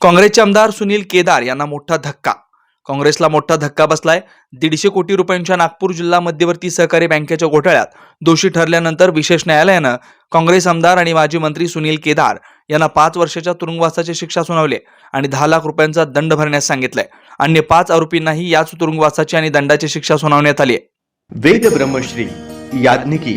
काँग्रेसचे आमदार सुनील केदार यांना मोठा धक्का. काँग्रेसला मोठा धक्का बसलाय. दीडशे कोटी रुपयांच्या नागपूर जिल्हा मध्यवर्ती सहकारी बँकेच्या घोटाळ्यात दोषी ठरल्यानंतर विशेष न्यायालयानं काँग्रेस आमदार आणि माजी मंत्री सुनील केदार यांना पाच वर्षाच्या तुरुंगवासाची शिक्षा सुनावली आणि दहा लाख रुपयांचा दंड भरण्यास सांगितलंय. अन्य पाच आरोपींनाही याच तुरुंगवासाची आणि दंडाची शिक्षा सुनावण्यात आली आहे वेद ब्रह्मश्री याज्ञिकी